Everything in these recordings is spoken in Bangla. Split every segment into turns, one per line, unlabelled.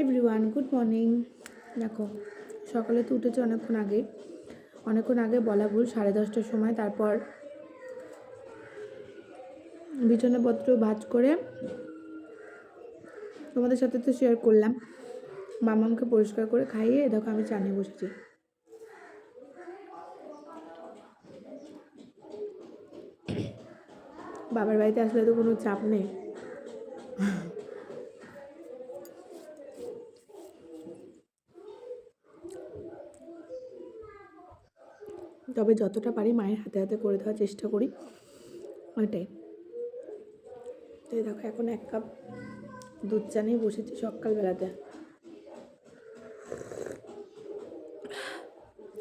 এভরিওয়ান গুড মর্নিং দেখো, সকালে তো উঠেছে অনেকক্ষণ আগে। অনেকক্ষণ আগে বলা ভুল, সাড়ে দশটার সময়। তারপর বিছানাপত্র ভাজ করে তোমাদের সাথে তো শেয়ার করলাম। মামামকে পরিষ্কার করে খাইয়ে দেখো আমি চা নিয়ে বসেছি। বাবার বাড়িতে আসলে তো কোনো চাপ নেই। তবে যতটা পারি মায়ের হাতে হাতে করে দেওয়ার চেষ্টা করি। ওইটাই। তো এই দেখো, এখন এক কাপ দুধ চা নিয়ে বসেছি সকালবেলাতে।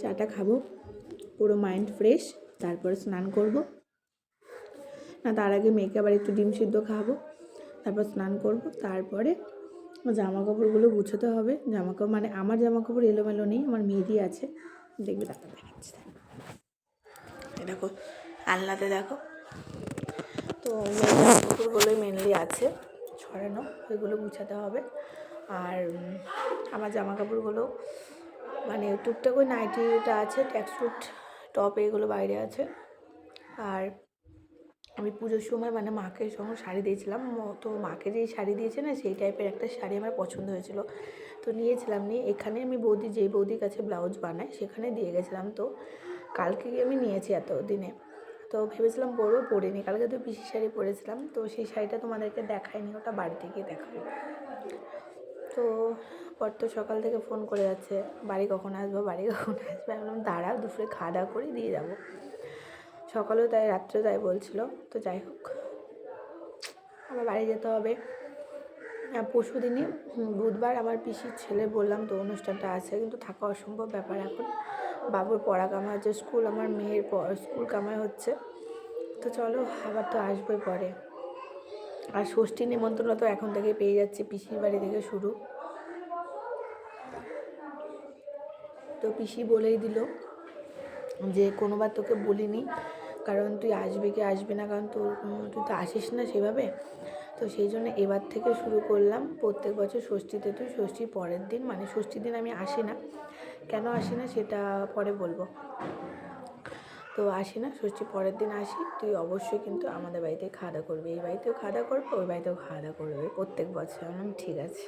চাটা খাব, পুরো মাইন্ড ফ্রেশ তারপরে স্নান করব। না, তার আগে মেয়েকে আবার একটু ডিম সিদ্ধ খাব তারপর স্নান করব, তারপরে জামা কাপড়গুলো গুছোতে হবে। জামা কাপড় মানে আমার জামা কাপড় এলোমেলো নেই, আমার মেয়েরই আছে। দেখবে তারপর দেখাচ্ছি দেখো, আলনাতে দেখো। তো কুকুরগুলোই মেনলি আছে, ছড়ানো, ওইগুলো গুছাতে হবে। আর আমার জামা কাপড়গুলো মানে টুকটাক ওই নাইটিটা আছে ট্যাক্সুট টপ এগুলো বাইরে আছে। আর আমি পুজোর সময় মানে মাকে যখন শাড়ি দিয়েছিলাম তো মাকে যেই শাড়ি দিয়েছে না, সেই টাইপের একটা শাড়ি আমার পছন্দ হয়েছিল। তো নিয়েছিলাম, নিয়ে এখানে আমি বৌদি, যেই বৌদির কাছে ব্লাউজ বানাই সেখানে দিয়ে গেছিলাম। তো কালকে আমি নিয়েছি এত দিনে তো ভেবেছিলাম পরবো, পরিনি। কালকে তো পিসি শাড়ি পরেছিলাম। তো সেই শাড়িটা তোমাদেরকে দেখাইনি, ওটা বাড়িতে গিয়ে দেখাবো। তো পর তো সকাল থেকে ফোন করে যাচ্ছে, বাড়ি কখন আসব, বাড়ি কখন আসবে? আমি বললাম, দাঁড়া, দুপুরে খাওয়া দাওয়া করে, দিয়ে যাব। সকালেও তাই, রাত্রেও তাই বলছিল। তো যাই হোক, আমার বাড়ি যেতে হবে। পরশু দিনই বুধবার আমার পিসির ছেলে বললাম, তো অনুষ্ঠানটা আছে, কিন্তু থাকা অসম্ভব ব্যাপার এখন। বাবুর পড়া কামাই হচ্ছে, স্কুল আমার মেয়ের স্কুল কামাই হচ্ছে। তো চলো আবার তো আসবে পরে। আর ষষ্ঠী নিমন্ত্রণ তো এখন থেকে পেয়ে যাচ্ছে, পিসির বাড়ি থেকে শুরু। তো পিসি বলেই দিল যে কোনোবার তোকে বলিনি, কারণ তুই আসবি কি আসবি না, কারণ তোর তুই তো আসিস না সেভাবে। তো সেই জন্য এবার থেকে শুরু করলাম প্রত্যেক বছর ষষ্ঠীতে তুই ষষ্ঠীর পরের দিন মানে ষষ্ঠীর দিন আমি আসি না। কেন আসি না সেটা পরে বলব। তো আসি না ষষ্ঠীর পরের দিন আসি, তুই অবশ্যই কিন্তু আমাদের বাড়িতে খাওয়া দাওয়া করবি। এই বাড়িতেও খাওয়া দাওয়া করব, ওই বাড়িতেও খাওয়া দাওয়া করবি প্রত্যেক বছর আমি ঠিক আছে।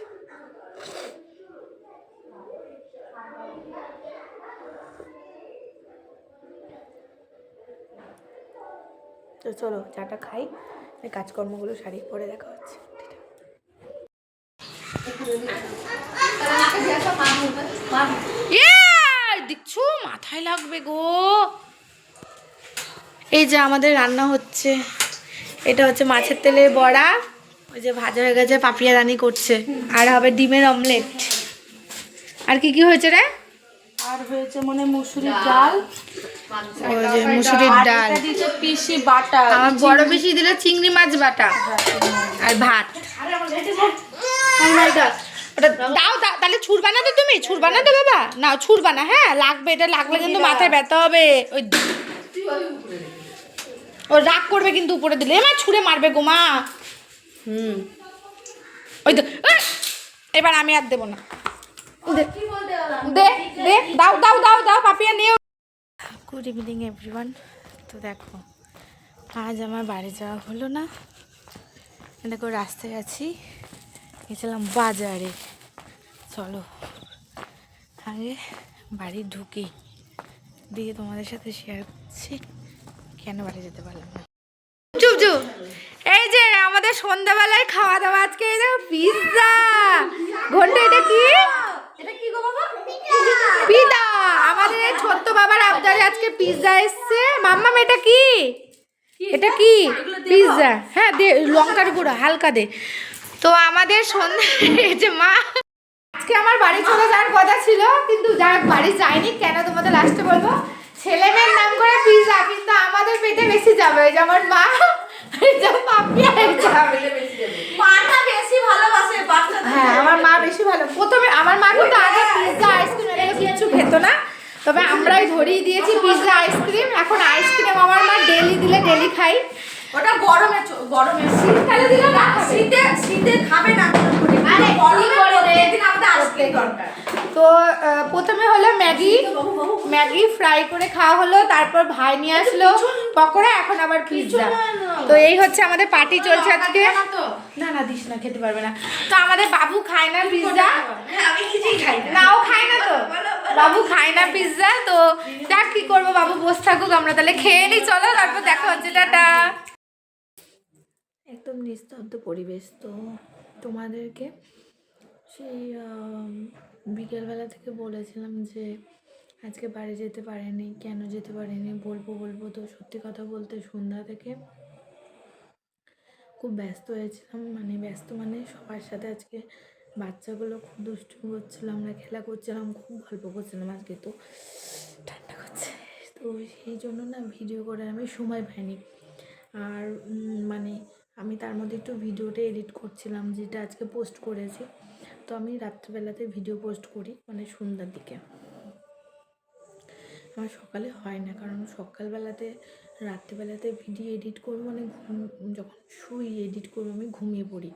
তো চলো চাটা খাই কাজকর্মগুলো শাড়ি পরে দেখা হচ্ছে।
দেখছ মাথায় লাগবে গো। এই যে আমাদের রান্না হচ্ছে। এটা হচ্ছে মাছের তেলে বড়া ওই যে ভাজা হয়ে গেছে পাপিয়া রানি করছে। আর হবে ডিমের অমলেট। আর কি কি হয়েছে রে?
আর হয়েছে মনে মুসুরির ডাল।
ওই যে মুসুরির ডাল।
পিসি বাটা
আমার বড় বেশি দিলে চিংড়ি মাছ বাটা। আর ভাত। ওটা দাও দাও তাহলে ছুড়বা না তো তুমি ছুড়বা না তো বাবা। না ছুড়বা না হ্যাঁ লাগবে এটা লাগলে কিন্তু মাথায় ব্যথা হবে। ওই ও রাগ করবে কিন্তু উপরে দিলে। এমা ছুঁড়ে মারবে গো মা।
হুম।
ওই তো এবার আমি আর দেবো না। দে দে দে দাও দাও দাও দাও পাপিয়া নিও। গুড ইভিনিং এভরিওয়ান তো দেখো আজ আমার বাড়ি যাওয়া হলো না। দেখো রাস্তায় আছি। গেছিলাম বাজারে। চলো। আগে বাড়ি ঢুকি। দিয়ে তোমাদের সাথে শেয়ার করছি। কেন বাড়ি যেতে পারলাম না? চুপ চুপ। এই যে আমাদের সন্ধ্যাবেলায় খাওয়া দাওয়া আজকে এই দেখো পিৎজা ঘণ্টা এটা কি? এটা কি গো বাবা? পিদা আমাদের এই ছোট্ট বাবার আবদারে আজকে পিৎজা এসছে। মাম্মাম এটা কি? এটা? কি? পিৎজা হ্যাঁ দে লঙ্কার গুঁড়ো হালকা দে। তো আমাদের সন্ধ্যা এই যে মা আজকে
আমার বাড়ি চলে যাওয়ার কথা ছিল কিন্তু যাক বাড়ি যায়নি। কেন তোমাদের লাস্টে বলব? ছেলে মেয়ের নাম করে পিজা কিন্তু আমাদের পেটে বেশি যাবে। ওই যে আমার মা হ্যাঁ আমার মা বেশি ভালো। প্রথমে আমার মা কিন্তু আগে পিৎজা আইসক্রিম এগুলো কিচ্ছু খেত না। তবে আমরাই ধরিয়ে দিয়েছি আইসক্রিম এখন আইসক্রিম আমার মা ডেলি দিলে ডেলি খাই।
ওটা গরমে চ- গরমে।
শীতকালে দিলে না
শীতে শীতে খাবে না।
তো প্রথমে হলো ম্যাগি। ম্যাগি ফ্রাই করে খাওয়া হলো তারপর ভাই নিয়ে আসলো। পকোড়া এখন আবার পিৎজা তো এই হচ্ছে আমাদের পার্টি চলছে আজকে। না না দিস না খেতে পারবে না। তো আমাদের বাবু খায় না পিৎজা
আমি কিছুই খাই না।
ও খায় না তো। বাবু খায় না পিৎজা তো যাক কি করব বাবু বসে থাকুক আমরা তাহলে খেয়ে নিই চলো তারপর দেখা হচ্ছে টাটা। একদম নিস্তব্ধ পরিবেশ তো। তোমাদেরকে সেই বিকেলবেলা থেকে বলেছিলাম যে আজকে বাড়ি যেতে পারিনি, কেন যেতে পারিনি, বলব বলব তো সত্যি কথা বলতে সন্ধ্যা থেকে খুব ব্যস্ত হয়েছিলাম মানে ব্যস্ত মানে সবার সাথে আজকে বাচ্চাগুলো খুব দুষ্টুমি করছিল, আমরা খেলা করছিলাম, খুব গল্প করছিলাম আজকে তো ঠান্ডা করছে। তো সেই জন্য না ভিডিও করে আমি সময় পাইনি। আর মানে আমি তার মধ্যে একটু ভিডিওটা এডিট করছিলাম, যেটা আজকে পোস্ট করেছি। তো আমি রাত্রিবেলাতে ভিডিও পোস্ট করি মানে সন্ধ্যার দিকে। আমার সকালে হয় না, কারণ সকালবেলাতে, রাত্রিবেলাতে ভিডিও এডিট করব মানে ঘুম, যখন শুই এডিট করব, আমি ঘুমিয়ে পড়ি।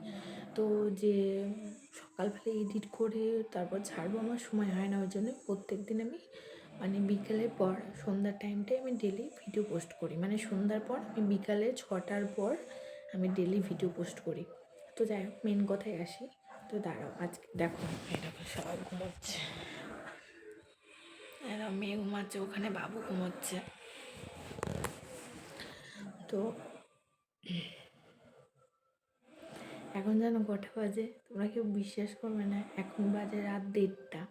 তো যে সকালবেলা এডিট করে তারপর ছাড়বো আমার সময় হয় না, ওই জন্য প্রত্যেক দিন আমি মানে বিকেলের পর, সন্ধ্যার টাইমটায় আমি ডেলি ভিডিও পোস্ট করি। মানে সন্ধ্যার পর, আমি বিকালে ছটার পর আমি ডেলি ভিডিও পোস্ট করি। তো যাই হোক মেন কথায় আসি। তো দাঁড়াও, আজকে দেখো। এরকম সবাই ঘুমোচ্ছে। এরা মেয়ে ঘুমাচ্ছে, ওখানে বাবু ঘুমোচ্ছে। তো এখন যেন কটা বাজে, তোমরা কেউ বিশ্বাস করবে না, এখন বাজে রাত দেড়টা।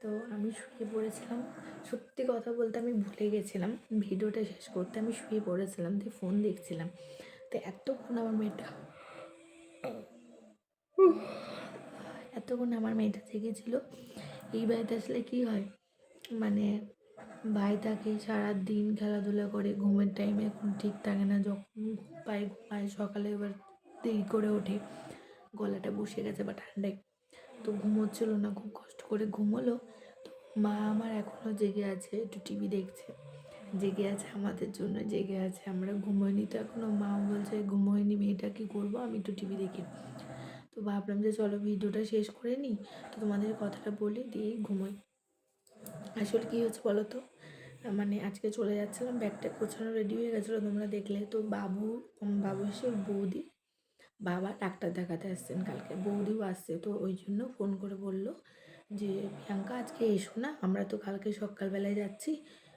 তো আমি শুয়ে পড়েছিলাম। সত্যি কথা বলতে আমি ভুলে গেছিলাম। ভিডিওটা শেষ করতে আমি শুয়ে পড়েছিলাম, দিয়ে ফোন দেখছিলাম। তো এতক্ষণ আমার মেয়েটা। এতক্ষণ আমার মেয়েটা জেগেছিল। এই বাড়িতে আসলে কী হয় মানে ভাই থাকে, সারাদিন খেলাধুলা করে, ঘুমের টাইমে এখন ঠিক থাকে না। যখন ঘুমায় ঘুমায়, সকালে এবার দেরি করে ওঠে, গলাটা বসে গেছে বা ঠান্ডায়। তো ঘুমোচ্ছিল না, খুব কষ্ট করে ঘুমোলো। তো মা আমার এখনও জেগে আছে, একটু টিভি দেখছে। জেগে আছে, আমাদের জন্য জেগে আছে। আমরা ঘুমোইনি তো এখনও মা বলছে ঘুমোয়নি মেয়েটা কী করব? আমি একটু টিভি দেখি। তো ভাবলাম যে চলো ভিডিওটা শেষ করে নিই তো তোমাদের কথাটা বলি দিয়ে ঘুমোই। আসলে কী হচ্ছে বলো তো? মানে আজকে চলে যাচ্ছিলাম, ব্যাগটা গোছানো রেডি হয়ে গেছিল। তোমরা দেখলে তো বাবু বাবু এসে বৌদি। বাবা ডাক্তার দেখাতে আসছেন কালকে। বৌদিও আসছে, তো ওই জন্য ফোন করে বলল যে, প্রিয়াঙ্কা, আজকে এসো না। আমরা তো কালকে সকালবেলায় যাচ্ছি।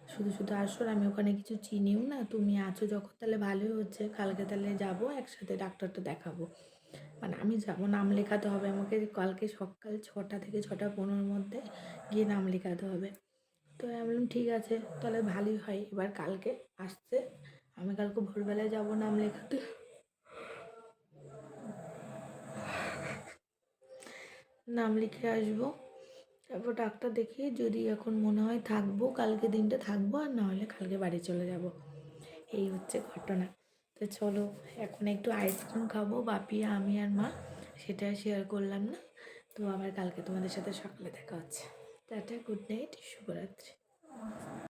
শুধু শুধু আসো আমি ওখানে কিছু চিনিও না। তুমি আছো যখন, তাহলে ভালোই হচ্ছে। কালকে তাহলে যাব, একসাথে ডাক্তারটা দেখাবো। মানে আমি যাব, নাম লেখাতে হবে আমাকে। কালকে সকাল ছটা থেকে ছটা পনেরোর মধ্যে গিয়ে নাম লেখাতে হবে। তো আমি বললাম, ঠিক আছে, তাহলে ভালোই হয়। এবার কালকে আসছে। আমি কালকে ভোরবেলায় যাব নাম লেখাতে। নাম লিখে আসব। তারপর ডাক্তার দেখিয়ে যদি এখন মনে হয় থাকব, কালকে দিনটা থাকব আর না হলে কালকে বাড়ি চলে যাব। এই হচ্ছে ঘটনা। তো চলো, এখন একটু আইসক্রিম খাব বাপি আমি আর মা। সেটা শেয়ার করলাম না। তো আবার কালকে তোমাদের সাথে সকালে দেখা হচ্ছে। টাটা গুড নাইট শুভরাত্রি।